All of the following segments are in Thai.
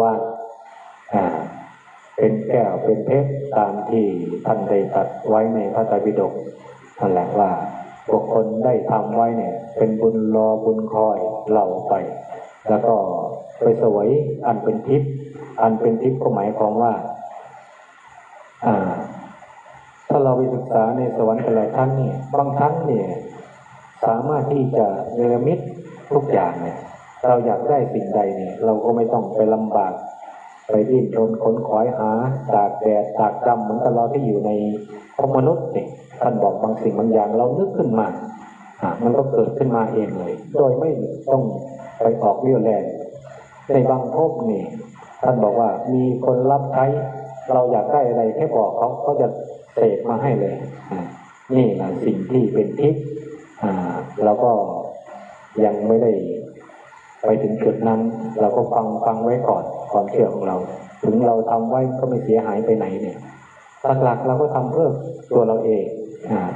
ว่าเป็นแก้วเป็นเพชรตามที่ท่านได้ตัดไว้ในพระไตรปิฎกนั่นแหละว่าบุคคลได้ทำไว้เนี่ย เป็นบุญรอบุญคอยเราไป แล้วก็ไปสวยอันเป็นทิพย์อันเป็นทิพย์ก็หมายความว่า อ่า ถ้าเราไปศึกษาในสวรรค์แต่ละท่านเนี่ยบางท่านเนี่ย สามารถที่จะเนรมิตทุกอย่างเนี่ย เราอยากได้สิ่งใดเนี่ยเราก็ไม่ต้องไปลำบาก ไปดิ้นรนขนขวายหาตากแดดตากดำเหมือนกับเราที่อยู่ในพมนุษย์เนี่ยท่านบอกบางสิ่งบางอย่างเรานึกขึ้นมาอะมันก็เกิดขึ้นมาเองเลย โดยไม่ต้องไปออกเรี่ยวแรงในบางภพนี่ท่านบอกว่ามีคนรับใช้เราอยากได้อะไรแค่บอกเขาเขาจะเสกมาให้เลยอะนี่แหละสิ่งที่เป็นทิพย์อ่าเราก็ยังไม่ได้ ไปถึงจุดนั้น เราก็ฟังฟังไว้ก่อนความเชื่อของเรา ถึงเราทำไว้ก็ไม่เสียหายไปไหนเนี่ยหลักๆเราก็ทำเพื่อตัวเราเอง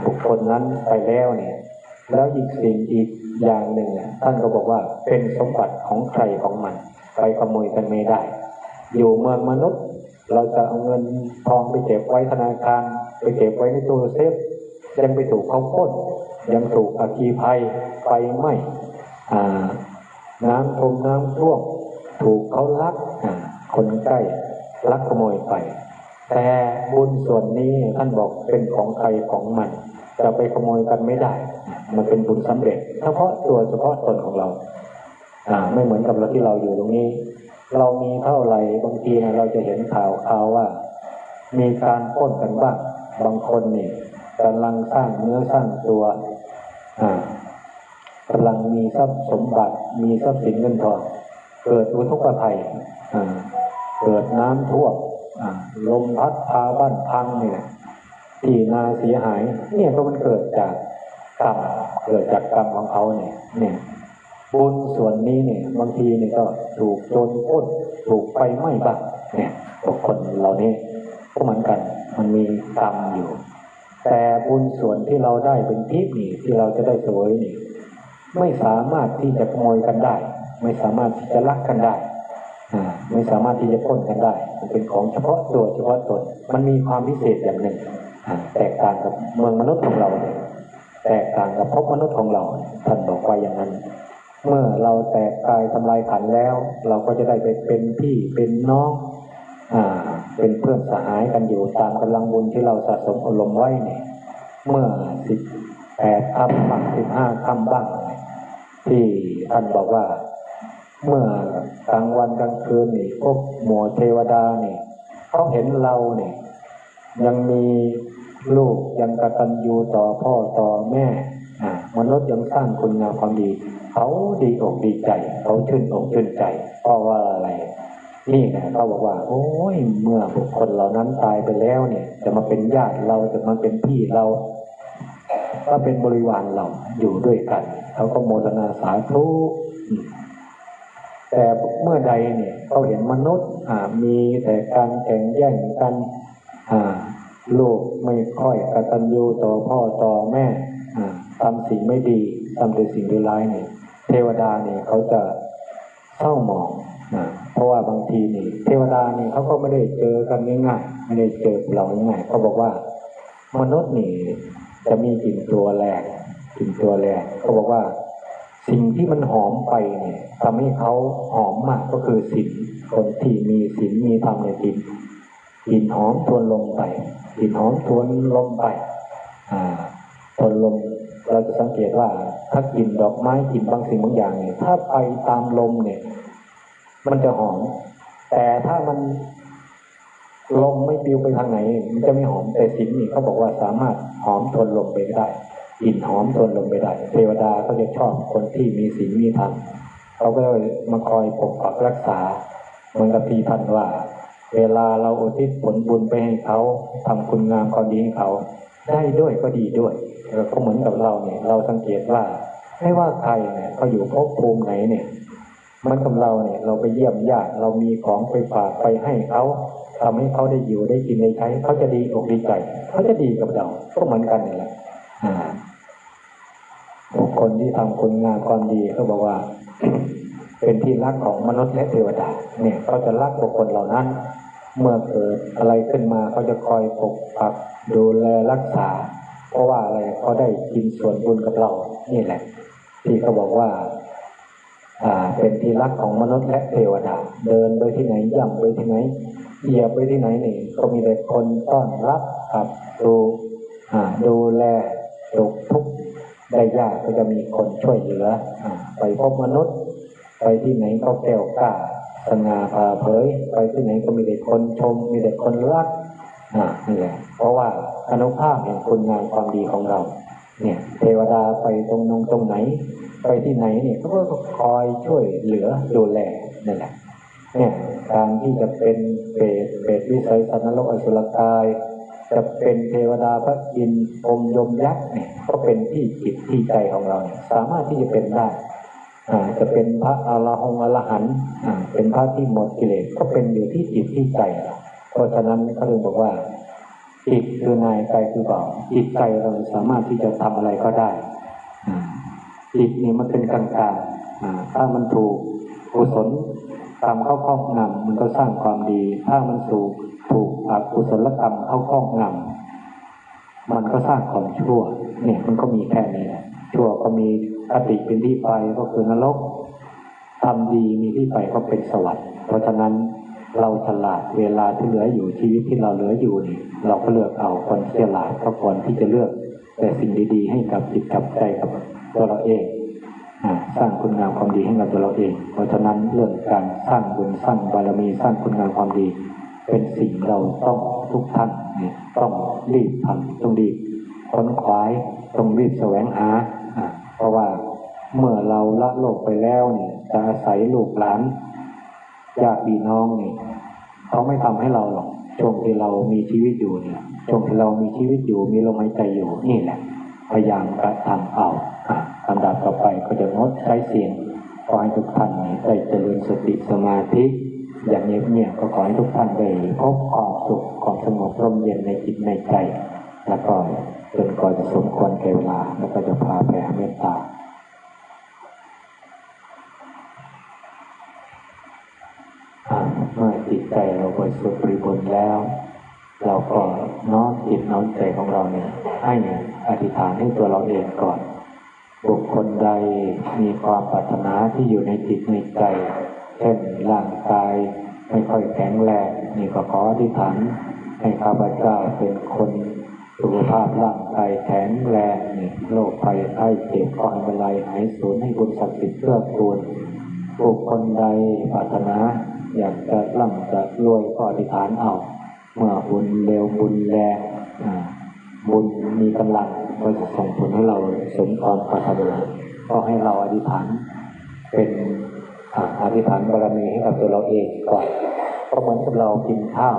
บุคคลนั้นไปแล้วเนี่ย แล้วอีกสิ่งอีกอย่างหนึ่งท่านก็บอกว่าเป็นสมบัติของใครของมัน ไปขโมยกันไม่ได้ อยู่เมืองมนุษย์ เราจะเอาเงินทองไปเก็บไว้ธนาคาร ไปเก็บไว้ในตู้เซฟยังไปถูกเขาปล้นยังถูกอัคคีภัยไฟไหม้อ่า น้ำท่วมน้ำท่วมถูกเขาลักคนใกล้ลักขโมยไป แต่บุญส่วนนี้ท่านบอกเป็นของใครของมันจะไปขโมยกันไม่ได้ มันเป็นบุญสำเร็จ เฉพาะตัวเฉพาะตนของเรา อ่า ไม่เหมือนกับเราที่เราอยู่ตรงนี้ เรามีเท่าไหร่บางทีเราจะเห็นข่าวข่าวว่า มีการป้นกันบ้างบางคนนี่กำลังสร้างเนื้อสร้างตัว อ่า กำลังมีทรัพย์สมบัติ มีทรัพย์สินเงินทองเกิดอุทกภัยเกิดน้ำท่วมลมพัดพาบ้านพังเนี่ยที่นาเสียหาย เนี่ยก็มันเกิดจากกรรมเกิดจากกรรมของเขาเนี่ยเนี่ยบุญส่วนนี้เนี่ยบางทีเนี่ยก็ถูกโจรปล้นถูกไฟไหม้บ้างเนี่ยบุคคลเหล่านี้ก็เหมือนกัน มันมีกรรมอยู่ แต่บุญส่วนที่เราได้เป็นทิพย์นี่ที่เราจะได้สวยนี่ ไม่สามารถที่จะขโมยกันได้ ไม่สามารถที่จะลักกันได้อไม่สามารถที่จะปล้นกันได้ มันเป็นของเฉพาะตัวเฉพาะตน มันมีความพิเศษอย่างหนึ่ง แตกต่างกับเมืองมนุษย์ของเราเนี่ยแตกต่างกับภพมนุษย์ของเราท่านบอกไว้อย่างนั้น เมื่อเราแตกกายทำลายขันแล้ว เราก็จะได้ไปเป็นพี่เป็นน้องอ่าเป็นเพื่อนสหายกันอยู่ตามกำลังบุญที่เราสะสมอารมณ์ไว้เนี่ยเมื่อสิบแปดคำบ้างสิบห้าคำบ้าง ที่ท่านบอกว่า เมื่อกลางวันกลางคืนนี่พวกหมู่เทวดานี่เขาเห็นเราเนี่ยยังมีลูกยังกตัญญูต่อพ่อต่อแม่มนุษย์ยังสร้างคุณงามความดี เขาดีอกดีใจ เขาชื่นอกชื่นใจ เพราะว่าอะไร นี่นะเขาบอกว่า โอ้ยเมื่อบุคคลเหล่านั้นตายไปแล้วเนี่ย จะมาเป็นญาติเราจะมาเป็นพี่เรา ก็เป็นบริวารเราอยู่ด้วยกัน เขาก็โมทนาสาธุแต่เมื่อใดเนี่ยเขาเห็นมนุษย์มีแต่การแข่งแย่งกันลูกไม่ค่อยกตัญญูต่อพ่อต่อแม่ทำสิ่งไม่ดีทำแต่สิ่งร้ายเนี่ย เทวดาเนี่ยเขาจะเศร้าหมองเพราะว่าบางทีนี่เทวดาเนี่ยเขาก็ไม่ได้เจอกันง่ายๆไม่ได้เจอเราง่ายๆเขาบอกว่ามนุษย์นี่จะมีกลิ่นตัวแรง กลิ่นตัวแรงเขาบอกว่าสิ่งที่มันหอมไปเนี่ยทำให้เขาหอมมากก็คือศีลคนที่มีศีลมีธรรมในศีลกลิ่นหอมทวนลมไปกลิ่นหอมทวนลมไปอ่าทวนลมเราจะสังเกตว่าถ้ากลิ่นดอกไม้กลิ่นบางสิ่งบางอย่างเนี่ยถ้าไปตามลมเนี่ย มันจะหอม แต่ถ้ามันลมไม่ปลิวไปทางไหน มันจะไม่หอมแต่สินนี่เขาบอกว่าสามารถหอมทนลมไปได้ กลิ่นหอมทนลมไปได้เทวดาก็จะชอบคนที่มีศีลมีธรรมเขาก็เลยมาคอยปกปักรักษาเหมือนกับที่ท่านว่า เวลาเราอุทิศผลบุญไปให้เขาทำคุณงามความดีให้เขา ได้ด้วยก็ดีด้วยแล้วก็เหมือนกับเราเนี่ย เราสังเกตว่าไม่ว่าใครเนี่ยเขาอยู่ภพภูมิไหนเนี่ยมันกับเราเนี่ย เราไปเยี่ยมญาติเรามีของไปฝากไปให้เขาทำให้เขาได้อยู่ได้กินได้ใช้เขาจะดีอกดีใจเขาจะดีกับเราก็เหมือนกันนี่แหละอ่า คคลที่ทำคุณงามความดีเขาบอกว่า เป็นที่รักของมนุษย์และเทวดาเนี่ยเขาจะรักบุคคลเหล่านั้น เมื่อเกิดอะไรขึ้นมาเขาจะคอยปกปักดูแลรักษา เพราะว่าอะไรเขาได้กินส่วนบุญกับเรานี่แหละ ที่เขาบอกว่าอ่าเป็นที่รักของมนุษย์และเทวดาเดินไปที่ไหนย่ำไปที่ไหนเหยียบไปที่ไหนนี่ก็มีแต่คนต้อนรับครับดูอ่าดูแลสุขทุกข์ ได้ยากก็จะมีคนช่วยเหลืออไปพบมนุษย์ ไปที่ไหนก็แก้วกล้าสง่าผ่าเผย ไปที่ไหนก็มีแต่คนชม มีแต่คนรักอ่านี่แหละเพราะว่าอนุภาพแห่งคุณงามความดีของเรา เนี่ย เทวดาไปตรงนงตรงไหน ไปที่ไหนเนี่ยเขาก็คอยช่วยเหลือดูแลนั่นแหละเนี่ยการที่จะเป็นเปรตเปรตวิสัยสัตว์นรกอสุรกาย จะเป็นเทวดาพระอินทร์พรหมยมยักษ์เนี่ยก็เป็นที่จิตที่ใจของเราเนี่ยสามารถที่จะเป็นได้จะเป็นพระอรหงอรหันต์เป็นพระที่หมดกิเลสก็เป็นอยู่ที่จิตที่ใจ เพราะฉะนั้นเขาถึงบอกว่า จิตคือนายใจคือบ่าวจิตใจเราสามารถที่จะทำอะไรก็ได้จิตนี่มันเป็นกลางๆอ่าถ้ามันถูกกุศลกรรมเข้าครอบงำมันก็สร้างความดี ถ้ามันสูก ถูกอกุศลกรรมเข้าครอบงำมันก็สร้างความชั่ว เนี่ยมันก็มีแค่นี้ชั่วก็มีอติเป็นที่ไปก็คือนรกทำดีมีที่ไปก็เป็นสวรรค์เพราะฉะนั้นเราฉลาดเวลาที่เหลืออยู่ชีวิตที่เราเหลืออยู่นี่เราก็เลือกเอาคนเสียหลาดก็ควรที่จะเลือก แต่สิ่งดีๆ ให้กับจิตกับใจกับตัวเราเองสร้างคุณงามความดีให้กับตัวเราเอง เพราะฉะนั้นเรื่องการสร้างบุญสร้างบารมีสร้างคุณงามความดี เป็นสิ่งเราต้องทุกท่านเนี่ยต้องรีบทำต้องรีบค้นคว้ายต้องรีบแสวงหา เพราะว่าเมื่อเราละโลกไปแล้วเนี่ยจะอาศัยลูกหลานญาติพี่น้องเนี่ยเขาไม่ทำให้เราหรอกช่วงที่เรามีชีวิตอยู่เนี่ยช่วงที่เรามีชีวิตอยู่มีลมหายใจอยู่นี่แหละพยายามกระทำเอาอะลำดับต่อไปก็จะงดใช้เสียงขอให้ทุกท่านได้เจริญสติสมาธิ อย่างเงียบๆก็ขอให้ทุกท่านได้พบความสุขความสงบร่มเย็นในจิตในใจ แล้วก็จนกว่าจะสมควรแก่เวลาแล้วก็จะพาไปหาเมตตาเมื่อจิตใจเราบริสุทธิ์บริบูรณ์แล้ว เราก็น้อมจิตน้อมใจของเราเนี่ยให้อธิษฐานให้ตัวเราเองก่อน บุคคลใดมีความปรารถนาที่อยู่ในจิตในใจ ช่นร่างกายไม่ค่อยแข็งแรงนี่ก็ขออธิษฐานให้ข้าพเจ้าเป็นคนสุขภาพร่างกายแข็งแรงนี่โรคภัยไข้เจ็บก็ให้บรรลัยหายสูญให้บุญศักดิ์สิทธิ์เพื่อคูณบุคคลใดปรารถนา อยากจะร่ำจะรวยก็อธิษฐานเอา เมื่อบุญเร็วบุญแรงบุญมีกำลังก็จะส่งผลให้เราสมความปรารถนาก็ให้เราอธิษฐานเป็น อ่าอธิษฐานบารมีให้กับตัวเราเองก่อนเพราะเหมือนกับเรากินข้าว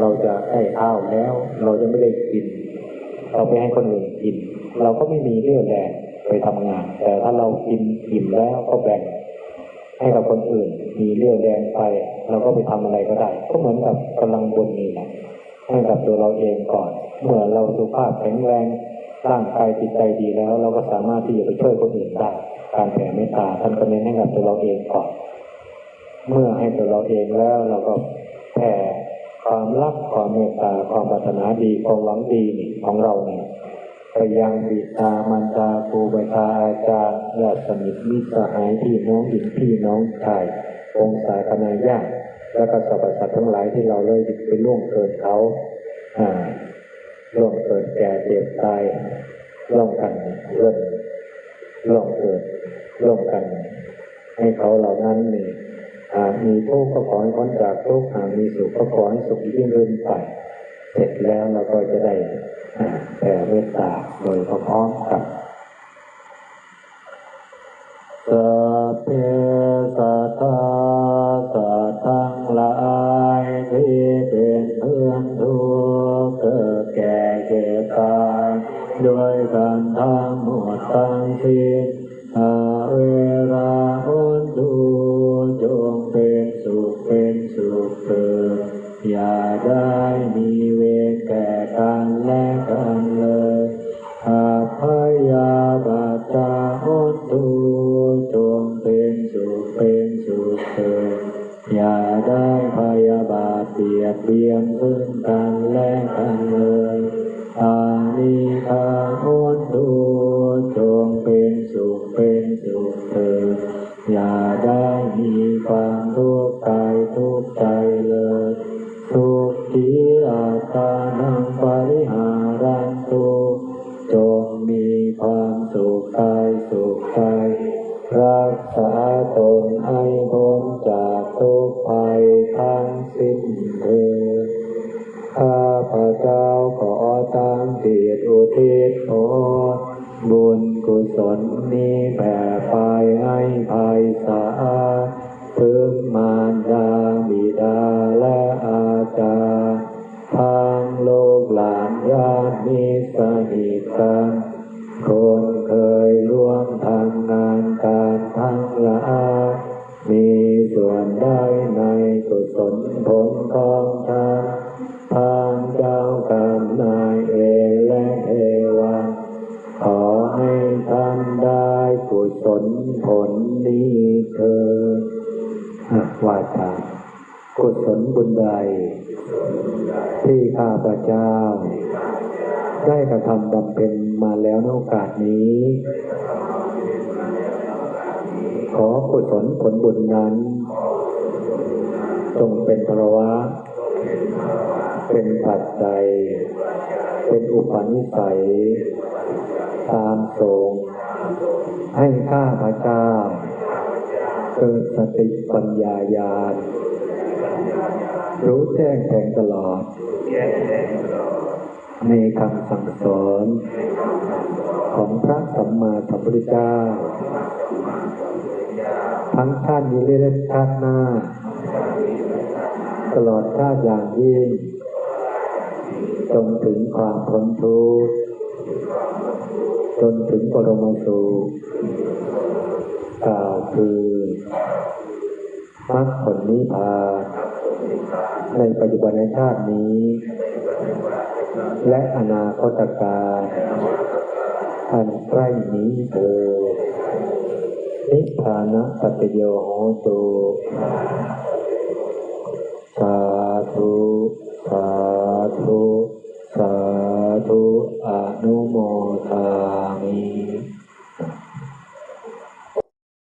เราจะได้ข้าวแล้ว เราจะไม่ได้กิน เราไปให้คนอื่นกิน เราก็ไม่มีเรี่ยวแรงไปทำงาน แต่ถ้าเรากินอิ่มแล้วก็แบ่งให้กับคนอื่น มีเรี่ยวแรงไป เราก็ไปทำอะไรก็ได้ ก็เหมือนกับกำลังบุญนี่แหละให้กับตัวเราเองก่อน เมื่อเราสุขภาพแข็งแรง ร่างกายจิตใจดีแล้ว เราก็สามารถที่จะไปช่วยคนอื่นได้การแผ่เมตตาท่านก็เน้นให้กับตัวเราเองก่อนเมื่อให้ตัวเราเองแล้วเราก็แผ่ความรักความเมตตาความปรารถนาดีความหวังดีนี่ของเราเนี่ยไปยังบิดามารดาครูบาอาจารย์ญาติสนิทมิตรสหายพี่น้องหญิงพี่น้องชายองค์สายคณะญาติแล้วก็สรรพสัตว์ทั้งหลายที่เราเลยไปล่วงเกินเขาอ่า ล่วงเกิดแก่เจ็บตายร่วมกันเริ่มร่วมเกิดร่วมกัน ให้เขาเหล่านั้นนี่หากมีทุกข์ก็ขอให้พ้นจากทุกข์หากมีสุขก็ขอให้สุขยิ่งขึ้นไปเสร็จแล้วเราก็จะได้แผ่เมตตาโดยพร้อมกับ เบียดเบียนซึ่งกันและกันเลย ลบุญใด ที่ข้าพเจ้า ได้กระทำบำเพ็ญมาแล้วในโอกาสนี้ ขอกุศลผลบุญนั้น จงเป็นภาวะ เป็นปัจจัย เป็นอุปนิสัย ตามทรงให้ข้าพเจ้าเกิดสติปัญญาญาณ รู้แจ้งแทงตลอด ในคำสั่งสอน ของพระสัมมาสัมพุทธเจ้า ทั้งชาตินี้และชาติหน้า ตลอดชาติอย่างยิ่งจนถึงความพ้นทุกข์จนถึงปรมสุขกล่าวคือมรรคผลนิพพาน ในปัจจุบันชาตินี้ และอนาคตการอันใกล้นี้เถิดนิพพานะปัจโยโหตุสาธุสาธุสาธุอนุโมทามิ